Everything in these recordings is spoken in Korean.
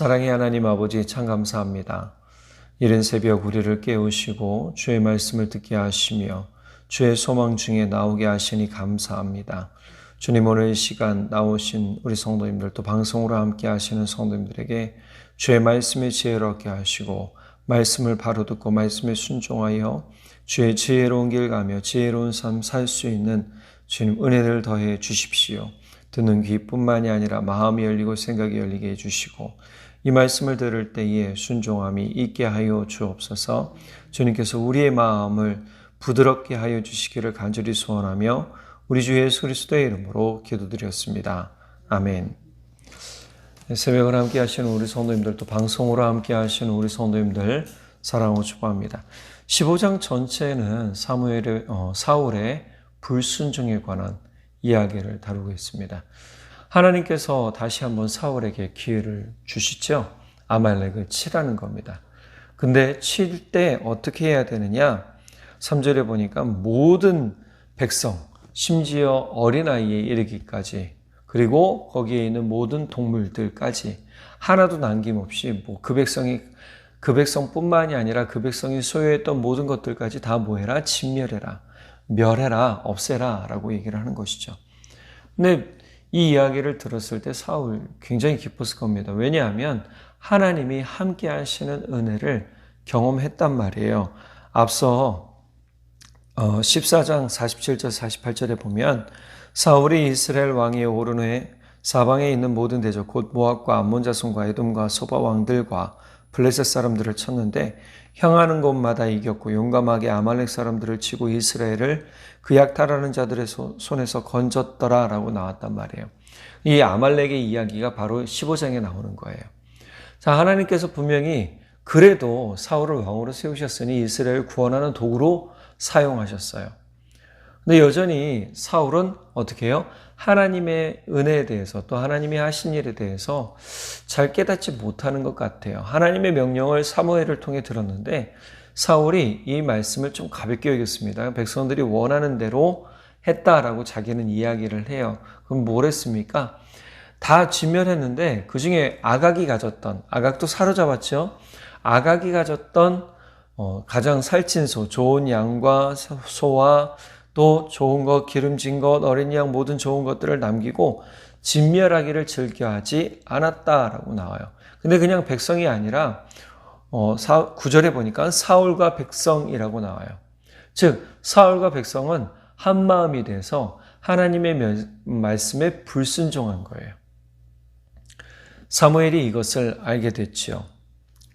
사랑의 하나님 아버지 참 감사합니다. 이른 새벽 우리를 깨우시고 주의 말씀을 듣게 하시며 주의 소망 중에 나오게 하시니 감사합니다. 주님 오늘 이 시간 나오신 우리 성도님들 또 방송으로 함께 하시는 성도님들에게 주의 말씀의 지혜를 얻게 하시고 말씀을 바로 듣고 말씀에 순종하여 주의 지혜로운 길 가며 지혜로운 삶 살 수 있는 주님 은혜를 더해 주십시오. 듣는 귀뿐만이 아니라 마음이 열리고 생각이 열리게 해주시고 이 말씀을 들을 때에 순종함이 있게 하여 주옵소서 주님께서 우리의 마음을 부드럽게 하여 주시기를 간절히 소원하며 우리 주 예수 그리스도의 이름으로 기도드렸습니다. 아멘. 새벽을 함께 하시는 우리 성도님들 또 방송으로 함께 하시는 우리 성도님들 사랑하고 축복합니다. 15장 전체는 사무엘의 어, 사울의 불순종에 관한 이야기를 다루고 있습니다. 하나님께서 다시 한번 사울에게 기회를 주시죠. 아말렉을 치라는 겁니다. 근데 칠 때 어떻게 해야 되느냐? 3절에 보니까 모든 백성, 심지어 어린아이에 이르기까지, 그리고 거기에 있는 모든 동물들까지 하나도 남김없이 뭐 그 백성이 그 백성뿐만이 아니라 그 백성이 소유했던 모든 것들까지 다 뭐해라? 진멸해라. 멸해라. 없애라. 라고 얘기를 하는 것이죠. 근데 이 이야기를 들었을 때 사울 굉장히 기뻤을 겁니다. 왜냐하면 하나님이 함께 하시는 은혜를 경험했단 말이에요. 앞서 14장 47절 48절에 보면 사울이 이스라엘 왕위에 오른 후에 사방에 있는 모든 대적 곧 모압과 암몬 자손과 에돔과 소바 왕들과 블레셋 사람들을 쳤는데 향하는 곳마다 이겼고 용감하게 아말렉 사람들을 치고 이스라엘을 그 약탈하는 자들의 손에서 건졌더라라고 나왔단 말이에요. 이 아말렉의 이야기가 바로 15장에 나오는 거예요. 자, 하나님께서 분명히 그래도 사울을 왕으로 세우셨으니 이스라엘 구원하는 도구로 사용하셨어요. 근데 여전히 사울은 어떻게 해요? 하나님의 은혜에 대해서 또 하나님이 하신 일에 대해서 잘 깨닫지 못하는 것 같아요. 하나님의 명령을 사무엘을 통해 들었는데 사울이 이 말씀을 좀 가볍게 여겼습니다. 백성들이 원하는 대로 했다라고 자기는 이야기를 해요. 그럼 뭘 했습니까? 다 진멸했는데 그 중에 아각이 가졌던 아각도 사로잡았죠. 아각이 가졌던 어, 가장 살찐 소, 좋은 양과 소와 또 좋은 것, 기름진 것, 어린 양 모든 좋은 것들을 남기고 진멸하기를 즐겨하지 않았다라고 나와요. 근데 그냥 백성이 아니라 어, 사, 9절에 보니까 사울과 백성이라고 나와요. 즉 사울과 백성은 한 마음이 돼서 하나님의 말씀에 불순종한 거예요. 사무엘이 이것을 알게 됐지요.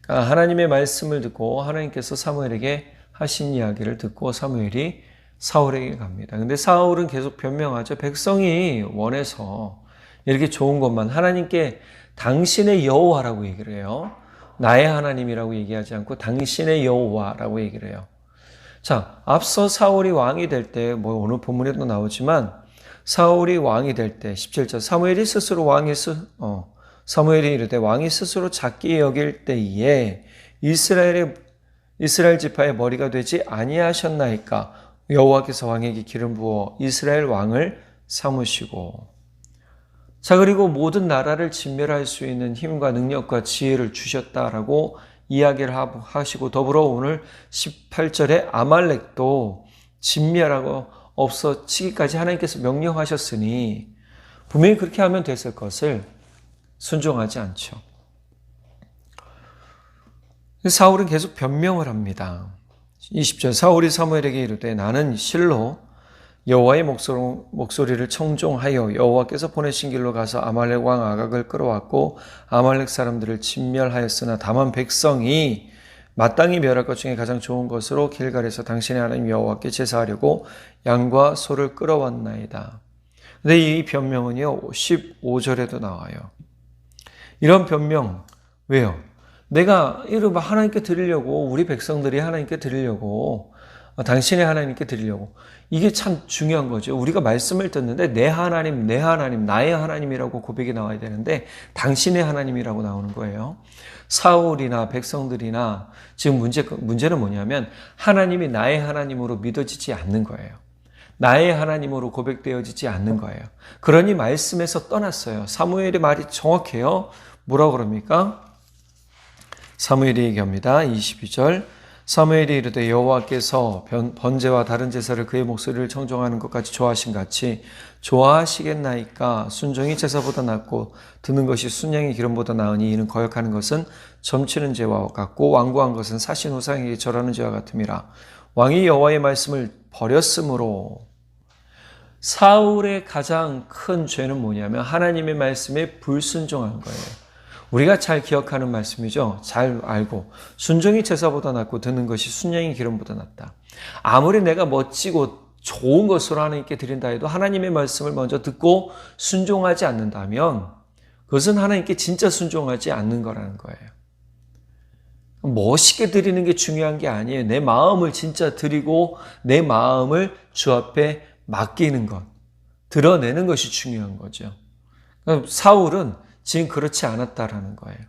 그러니까 하나님의 말씀을 듣고 하나님께서 사무엘에게 하신 이야기를 듣고 사무엘이 사울에게 갑니다. 근데 사울은 계속 변명하죠. 백성이 원해서 이렇게 좋은 것만 하나님께 당신의 여호와라고 얘기를 해요. 나의 하나님이라고 얘기하지 않고 당신의 여호와라고 얘기를 해요. 자, 앞서 사울이 왕이 될 때, 뭐 오늘 본문에도 나오지만, 사울이 왕이 될 때, 17절, 사무엘이 스스로 왕이 스, 어, 사무엘이 이르되 왕이 스스로 작게 여길 때에 이스라엘의, 이스라엘 지파의 머리가 되지 아니하셨나이까 여호와께서 왕에게 기름 부어 이스라엘 왕을 삼으시고, 자, 그리고 모든 나라를 진멸할 수 있는 힘과 능력과 지혜를 주셨다라고 이야기를 하시고 더불어 오늘 18절에 아말렉도 진멸하고 없어치기까지 하나님께서 명령하셨으니 분명히 그렇게 하면 됐을 것을 순종하지 않죠. 사울은 계속 변명을 합니다. 20절 사울이 사무엘에게 이르되 나는 실로 여호와의 목소리를 청종하여 여호와께서 보내신 길로 가서 아말렉 왕 아각을 끌어왔고 아말렉 사람들을 진멸하였으나 다만 백성이 마땅히 멸할 것 중에 가장 좋은 것으로 길갈에서 당신의 하나님 여호와께 제사하려고 양과 소를 끌어왔나이다. 근데 이 변명은요 15절에도 나와요. 이런 변명 왜요? 내가 이를 하나님께 드리려고 우리 백성들이 하나님께 드리려고 당신의 하나님께 드리려고 이게 참 중요한 거죠. 우리가 말씀을 듣는데 내 하나님, 내 하나님, 나의 하나님이라고 고백이 나와야 되는데 당신의 하나님이라고 나오는 거예요. 사울이나 백성들이나 지금 문제, 문제는 뭐냐면 하나님이 나의 하나님으로 믿어지지 않는 거예요. 나의 하나님으로 고백되어지지 않는 거예요. 그러니 말씀에서 떠났어요. 사무엘의 말이 정확해요. 뭐라고 그럽니까? 사무엘이 얘기합니다. 22절. 사무엘이 이르되 여호와께서 변- 번제와 다른 제사를 그의 목소리를 청종하는 것까지 좋아하신 같이 좋아하시겠나이까 순종이 제사보다 낫고 드는 것이 순양의 기름보다 나으니 이는 거역하는 것은 점치는 죄와 같고 완고한 것은 사신 우상에게 절하는 죄와 같음이라 왕이 여호와의 말씀을 버렸으므로 사울의 가장 큰 죄는 뭐냐면 하나님의 말씀에 불순종한 거예요. 우리가 잘 기억하는 말씀이죠. 잘 알고 순종이 제사보다 낫고 듣는 것이 순양이 기름보다 낫다. 아무리 내가 멋지고 좋은 것으로 하나님께 드린다 해도 하나님의 말씀을 먼저 듣고 순종하지 않는다면 그것은 하나님께 진짜 순종하지 않는 거라는 거예요. 멋있게 드리는 게 중요한 게 아니에요. 내 마음을 진짜 드리고 내 마음을 주 앞에 맡기는 것, 드러내는 것이 중요한 거죠. 그러니까 사울은 지금 그렇지 않았다라는 거예요.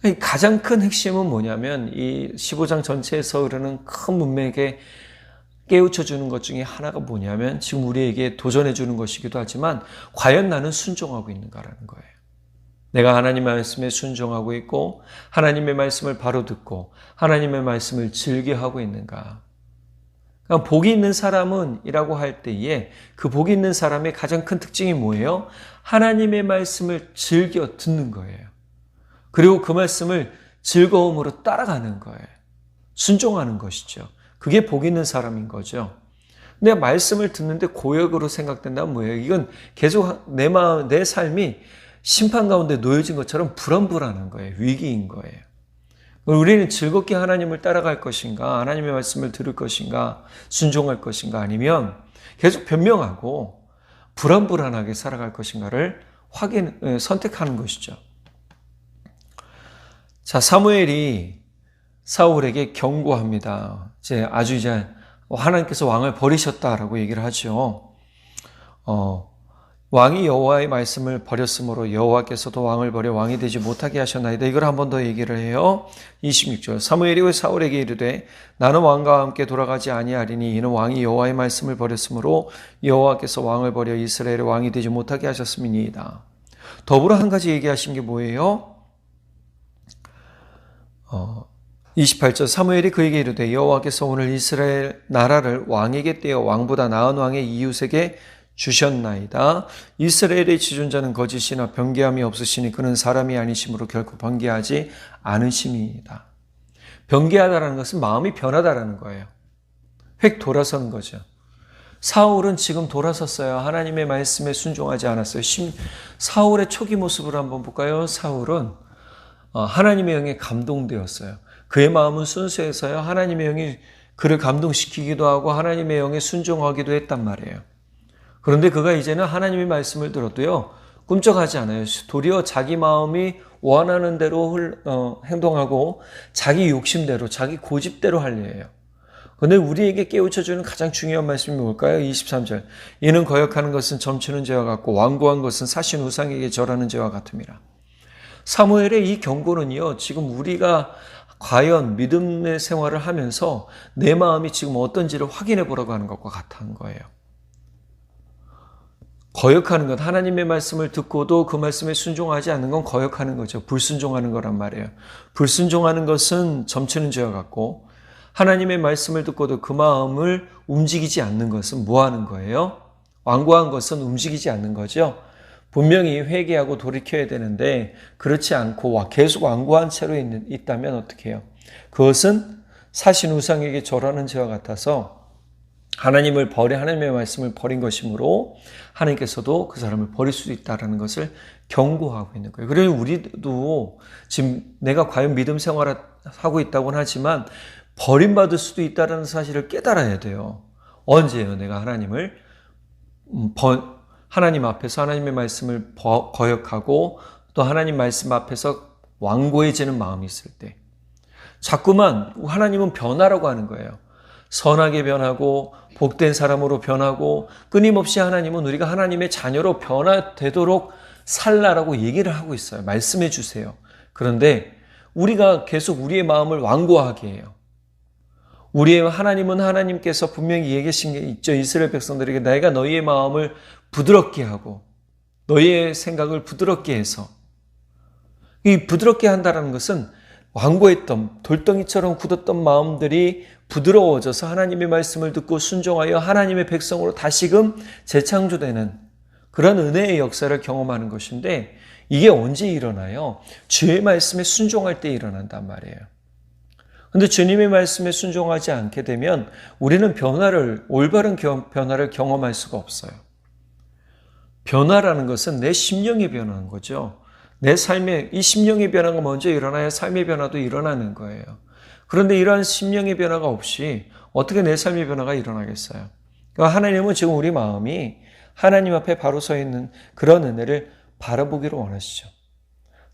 그러니까 가장 큰 핵심은 뭐냐면 이 15장 전체에서 흐르는 큰 문맥에 깨우쳐 주는 것 중에 하나가 뭐냐면 지금 우리에게 도전해 주는 것이기도 하지만 과연 나는 순종하고 있는가라는 거예요. 내가 하나님의 말씀에 순종하고 있고 하나님의 말씀을 바로 듣고 하나님의 말씀을 즐겨하고 있는가. 그러니까 복이 있는 사람은 이라고 할 때에 그 복이 있는 사람의 가장 큰 특징이 뭐예요? 하나님의 말씀을 즐겨 듣는 거예요. 그리고 그 말씀을 즐거움으로 따라가는 거예요. 순종하는 것이죠. 그게 복 있는 사람인 거죠. 내 말씀을 듣는데 고역으로 생각된다면 뭐예요? 이건 계속 내 마음, 내 삶이 심판 가운데 놓여진 것처럼 불안불안한 거예요. 위기인 거예요. 우리는 즐겁게 하나님을 따라갈 것인가, 하나님의 말씀을 들을 것인가, 순종할 것인가, 아니면 계속 변명하고 불안불안하게 살아갈 것인가를 확인, 선택하는 것이죠. 자, 사무엘이 사울에게 경고합니다. 이제 아주 이제 하나님께서 왕을 버리셨다라고 얘기를 하죠. 어, 왕이 여호와의 말씀을 버렸으므로 여호와께서도 왕을 버려 왕이 되지 못하게 하셨나이다. 이걸 한 번 더 얘기를 해요. 26절. 사무엘이 사울에게 이르되 나는 왕과 함께 돌아가지 아니하리니 이는 왕이 여호와의 말씀을 버렸으므로 여호와께서 왕을 버려 이스라엘의 왕이 되지 못하게 하셨음이니이다. 더불어 한 가지 얘기하신 게 뭐예요? 어, 28절 사무엘이 그에게 이르되 여호와께서 오늘 이스라엘 나라를 왕에게 떼어 왕보다 나은 왕의 이웃에게 주셨나이다. 이스라엘의 지존자는 거짓이나 변개함이 없으시니 그는 사람이 아니심으로 결코 변개하지 않으심이다. 변개하다라는 것은 마음이 변하다라는 거예요. 획 돌아서는 거죠. 사울은 지금 돌아섰어요. 하나님의 말씀에 순종하지 않았어요. 사울의 초기 모습을 한번 볼까요? 사울은 어, 하나님의 영에 감동되었어요. 그의 마음은 순수해서요. 하나님의 영이 그를 감동시키기도 하고 하나님의 영에 순종하기도 했단 말이에요. 그런데 그가 이제는 하나님의 말씀을 들어도요, 꿈쩍하지 않아요. 도리어 자기 마음이 원하는 대로 어, 행동하고 자기 욕심대로, 자기 고집대로 할려해요. 근데 우리에게 깨우쳐주는 가장 중요한 말씀이 뭘까요? 23절. 이는 거역하는 것은 점치는 죄와 같고 완고한 것은 사신 우상에게 절하는 죄와 같음이라. 사무엘의 이 경고는요, 지금 우리가 과연 믿음의 생활을 하면서 내 마음이 지금 어떤지를 확인해 보라고 하는 것과 같은 거예요. 거역하는 것, 하나님의 말씀을 듣고도 그 말씀에 순종하지 않는 건 거역하는 거죠. 불순종하는 거란 말이에요. 불순종하는 것은 점치는 죄와 같고, 하나님의 말씀을 듣고도 그 마음을 움직이지 않는 것은 뭐 하는 거예요? 완고한 것은 움직이지 않는 거죠. 분명히 회개하고 돌이켜야 되는데, 그렇지 않고 계속 완고한 채로 있다면 어떻게 해요? 그것은 사신 우상에게 절하는 죄와 같아서 하나님을 버려 하나님의 말씀을 버린 것이므로 하나님께서도 그 사람을 버릴 수도 있다라는 것을 경고하고 있는 거예요. 그래서 우리도 지금 내가 과연 믿음 생활을 하고 있다고는 하지만 버림받을 수도 있다는 사실을 깨달아야 돼요. 언제예요? 내가 하나님을 음, 하나님 앞에서 하나님의 말씀을 거역하고 또 하나님 말씀 앞에서 완고해지는 마음이 있을 때 자꾸만 하나님은 변화라고 하는 거예요. 선하게 변하고 복된 사람으로 변하고 끊임없이 하나님은 우리가 하나님의 자녀로 변화되도록 살라라고 얘기를 하고 있어요. 말씀해 주세요. 그런데 우리가 계속 우리의 마음을 완고하게 해요. 우리의 하나님은 하나님께서 분명히 얘기하신 게 있죠. 이스라엘 백성들에게 내가 너희의 마음을 부드럽게 하고 너희의 생각을 부드럽게 해서 이 부드럽게 한다는 것은 완고했던 돌덩이처럼 굳었던 마음들이 부드러워져서 하나님의 말씀을 듣고 순종하여 하나님의 백성으로 다시금 재창조되는 그런 은혜의 역사를 경험하는 것인데 이게 언제 일어나요? 주의 말씀에 순종할 때 일어난단 말이에요. 근데 주님의 말씀에 순종하지 않게 되면 우리는 변화를, 올바른 변화를 경험할 수가 없어요. 변화라는 것은 내 심령이 변하는 거죠. 내 삶에 이 심령의 변화가 먼저 일어나야 삶의 변화도 일어나는 거예요. 그런데 이러한 심령의 변화가 없이 어떻게 내 삶의 변화가 일어나겠어요? 그러니까 하나님은 지금 우리 마음이 하나님 앞에 바로 서 있는 그런 은혜를 바라보기를 원하시죠.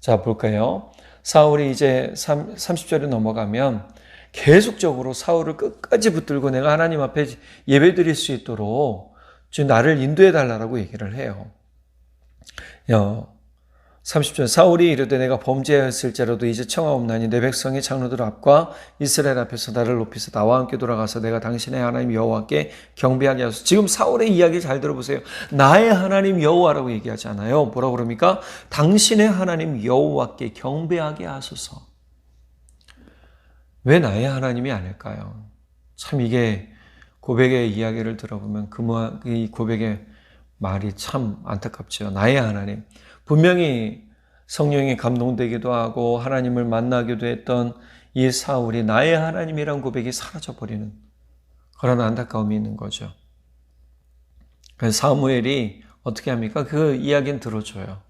자, 볼까요? 사울이 이제 30절에 넘어가면 계속적으로 사울을 끝까지 붙들고 내가 하나님 앞에 예배 드릴 수 있도록 주 나를 인도해 달라고 얘기를 해요. 30절 사울이 이르되 내가 범죄하였을지라도 이제 청하옵나니 내 백성의 장로들 앞과 이스라엘 앞에서 나를 높이서 나와 함께 돌아가서 내가 당신의 하나님 여호와께 경배하게 하소서. 지금 사울의 이야기 잘 들어보세요. 나의 하나님 여호와라고 얘기하지 않아요. 뭐라고 그럽니까? 당신의 하나님 여호와께 경배하게 하소서. 왜 나의 하나님이 아닐까요? 참 이게 고백의 이야기를 들어보면 그 고백의 말이 참 안타깝죠. 나의 하나님. 분명히 성령이 감동되기도 하고 하나님을 만나기도 했던 이 사울이 나의 하나님이란 고백이 사라져버리는 그런 안타까움이 있는 거죠. 그래서 사무엘이 어떻게 합니까? 그 이야기는 들어줘요.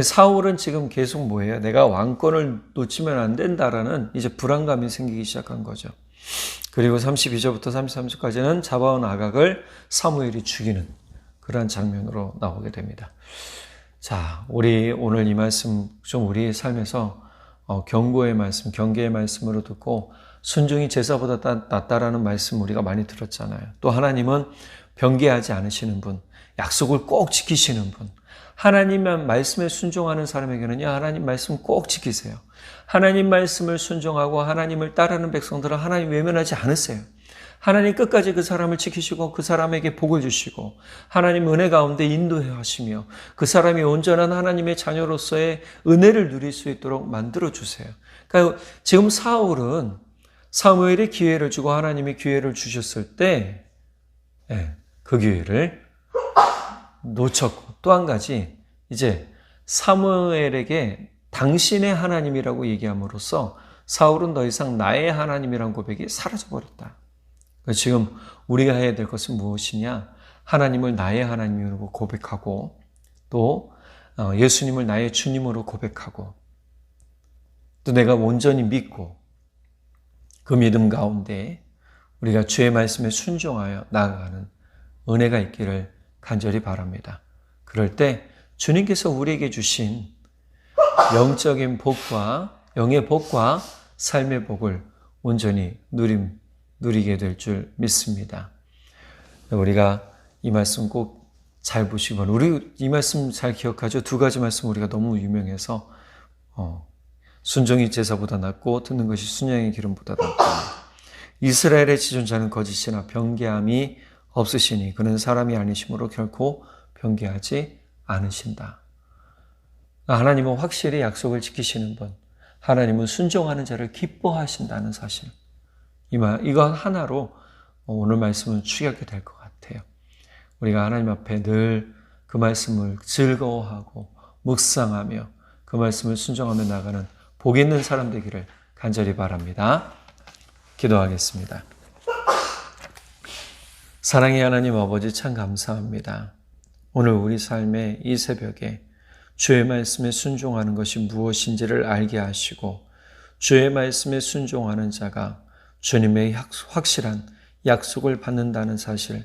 사울은 지금 계속 뭐예요? 내가 왕권을 놓치면 안 된다라는 이제 불안감이 생기기 시작한 거죠. 그리고 32절부터 33절까지는 잡아온 아각을 사무엘이 죽이는 그러한 장면으로 나오게 됩니다. 자, 우리 오늘 이 말씀 좀 우리의 삶에서 어, 경고의 말씀, 경계의 말씀으로 듣고 순종이 제사보다 낫다라는 말씀 우리가 많이 들었잖아요. 또 하나님은 변개하지 않으시는 분, 약속을 꼭 지키시는 분. 하나님만 말씀에 순종하는 사람에게는요, 하나님 말씀 꼭 지키세요. 하나님 말씀을 순종하고 하나님을 따르는 백성들은 하나님 외면하지 않으세요. 하나님 끝까지 그 사람을 지키시고 그 사람에게 복을 주시고 하나님 은혜 가운데 인도해 하시며 그 사람이 온전한 하나님의 자녀로서의 은혜를 누릴 수 있도록 만들어 주세요. 그러니까 지금 사울은 사무엘의 기회를 주고 하나님이 기회를 주셨을 때, 예, 그 기회를 놓쳤고 또 한 가지 이제 사무엘에게 당신의 하나님이라고 얘기함으로써 사울은 더 이상 나의 하나님이란 고백이 사라져 버렸다. 그러니까 지금 우리가 해야 될 것은 무엇이냐? 하나님을 나의 하나님으로 고백하고 또 어, 예수님을 나의 주님으로 고백하고 또 내가 온전히 믿고 그 믿음 가운데 우리가 주의 말씀에 순종하여 나아가는 은혜가 있기를 간절히 바랍니다. 그럴 때 주님께서 우리에게 주신 영적인 복과 영의 복과 삶의 복을 온전히 누림 누리게 될 줄 믿습니다. 우리가 이 말씀 꼭 잘 보시고 우리 이 말씀 잘 기억하죠. 두 가지 말씀 우리가 너무 유명해서 어, 순종이 제사보다 낫고 듣는 것이 순양의 기름보다 낫다. 이스라엘의 지존자는 거짓이나 변개함이 없으시니 그는 사람이 아니심으로 결코 변개하지 않으신다. 하나님은 확실히 약속을 지키시는 분, 하나님은 순종하는 자를 기뻐하신다는 사실. 이건 하나로 오늘 말씀을 추격이 될것 같아요. 우리가 하나님 앞에 늘 그 말씀을 즐거워하고 묵상하며 그 말씀을 순종하며 나가는 복 있는 사람 되기를 간절히 바랍니다. 기도하겠습니다. 사랑의 하나님 아버지 참 감사합니다. 오늘 우리 삶의 이 새벽에 주의 말씀에 순종하는 것이 무엇인지를 알게 하시고 주의 말씀에 순종하는 자가 주님의 확실한 약속을 받는다는 사실,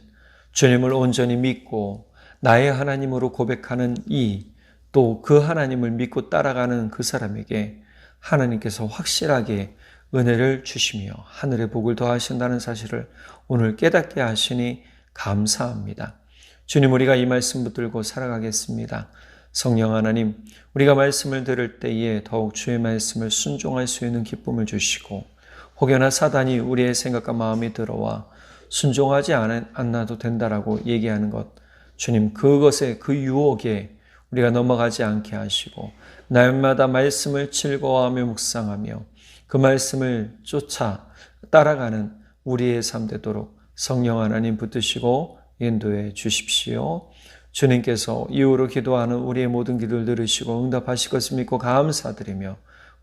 주님을 온전히 믿고 나의 하나님으로 고백하는 이, 또 그 하나님을 믿고 따라가는 그 사람에게 하나님께서 확실하게 은혜를 주시며 하늘의 복을 더하신다는 사실을 오늘 깨닫게 하시니 감사합니다. 주님, 우리가 이 말씀 붙들고 살아가겠습니다. 성령 하나님, 우리가 말씀을 들을 때에 더욱 주의 말씀을 순종할 수 있는 기쁨을 주시고, 혹여나 사단이 우리의 생각과 마음이 들어와 순종하지 않아도 된다라고 얘기하는 것, 주님, 그것에, 그 유혹에 우리가 넘어가지 않게 하시고 날마다 말씀을 즐거워하며 묵상하며 그 말씀을 쫓아 따라가는 우리의 삶 되도록 성령 하나님 붙드시고 인도해 주십시오. 주님께서 이후로 기도하는 우리의 모든 기도를 들으시고 응답하실 것을 믿고 감사드리며